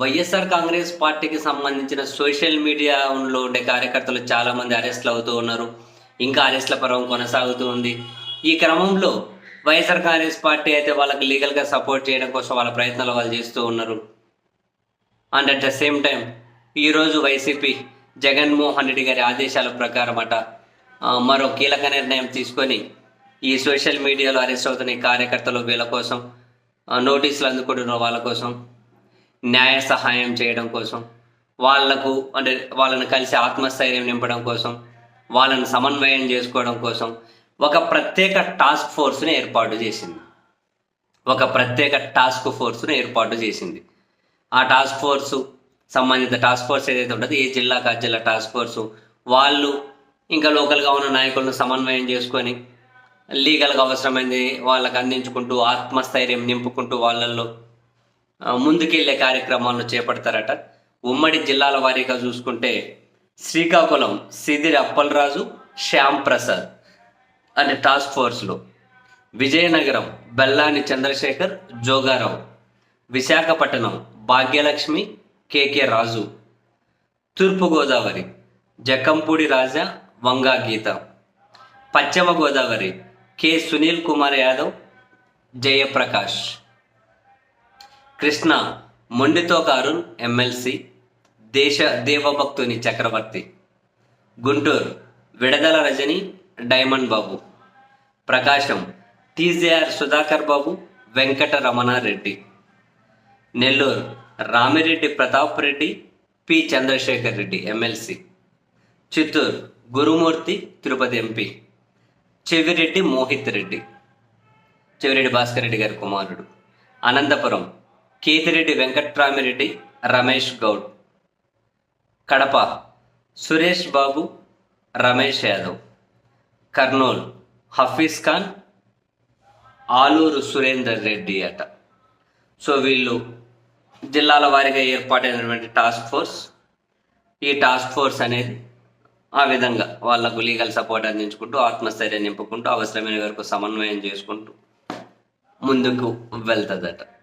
వైఎస్ఆర్ కాంగ్రెస్ పార్టీకి సంబంధించిన సోషల్ మీడియాలో ఉండే కార్యకర్తలు చాలామంది అరెస్ట్లు అవుతూ ఉన్నారు. ఇంకా అరెస్ట్ల పర్వం కొనసాగుతూ ఉంది. ఈ క్రమంలో వైఎస్ఆర్ కాంగ్రెస్ పార్టీ అయితే వాళ్ళకి లీగల్గా సపోర్ట్ చేయడం కోసం వాళ్ళ ప్రయత్నాలు వాళ్ళు చేస్తూ ఉన్నారు. And at the same time ఈరోజు వైసీపీ జగన్మోహన్ రెడ్డి గారి ఆదేశాల ప్రకారం అట మరో కీలక నిర్ణయం తీసుకొని ఈ సోషల్ మీడియాలో అరెస్ట్ అవుతున్న కార్యకర్తలు వీళ్ళ కోసం నోటీసులు అందుకుంటున్న వాళ్ళ కోసం న్యాయ సహాయం చేయడం కోసం వాళ్ళకు అంటే వాళ్ళని కలిసి ఆత్మస్థైర్యం నింపడం కోసం వాళ్ళని సమన్వయం చేసుకోవడం కోసం ఒక ప్రత్యేక టాస్క్ ఫోర్స్ని ఏర్పాటు చేసింది. ఒక ప్రత్యేక టాస్క్ ఫోర్స్ను ఏర్పాటు చేసింది. ఆ టాస్క్ ఫోర్సు సంబంధిత టాస్క్ ఫోర్స్ ఏదైతే ఉంటుందో ఏ జిల్లా ఆ జిల్లా టాస్క్ ఫోర్సు వాళ్ళు ఇంకా లోకల్గా ఉన్న నాయకులను సమన్వయం చేసుకొని లీగల్గా అవసరమైంది వాళ్ళకి అందించుకుంటూ ఆత్మస్థైర్యం నింపుకుంటూ వాళ్ళల్లో ముందుకెళ్ళే కార్యక్రమాలను చేపడతారట. ఉమ్మడి జిల్లాల వారీగా చూసుకుంటే శ్రీకాకుళం సిదిరి అప్పలరాజు శ్యామ్ ప్రసాద్ అనే టాస్క్ ఫోర్స్లో విజయనగరం బెల్లాని చంద్రశేఖర్ జోగారావు విశాఖపట్నం భాగ్యలక్ష్మి కేకే రాజు తూర్పుగోదావరి జక్కంపూడి రాజా వంగా గీత పశ్చిమ గోదావరి కె సునీల్ కుమార్ యాదవ్ జయప్రకాష్. కృష్ణ మొండితో అరుణ్ ఎమ్మెల్సీ దేశ Devabhaktuni Chakravarthi. Guntur Vidadala Rajini Diamond Babu. Prakasam TJR Sudhakar Babu Venkata Ramanareddy. Nellore Ramireddy Pratap Reddy P Chandrasekhar Reddy MLC. Chittoor Gurumurthy Tirupati MP. Chevireddy Mohith Reddy. Chevireddy Bhaskar Reddy గారి కుమారుడు. అనంతపురం కేతిరెడ్డి వెంకట్రామిరెడ్డి రమేష్ గౌడ్. కడప సురేష్ బాబు రమేష్ యాదవ్. కర్నూలు హఫీజ్ ఖాన్ ఆలూరు సురేందర్ రెడ్డి అట. So వీళ్ళు జిల్లాల వారీగా ఏర్పాటైనటువంటి task force ఈ task force అనేది ఆ విధంగా వాళ్ళకు లీగల్ సపోర్ట్ అందించుకుంటూ ఆత్మస్థైర్యం నింపుకుంటూ అవసరమైన వరకు సమన్వయం చేసుకుంటూ ముందుకు వెళ్తుందట.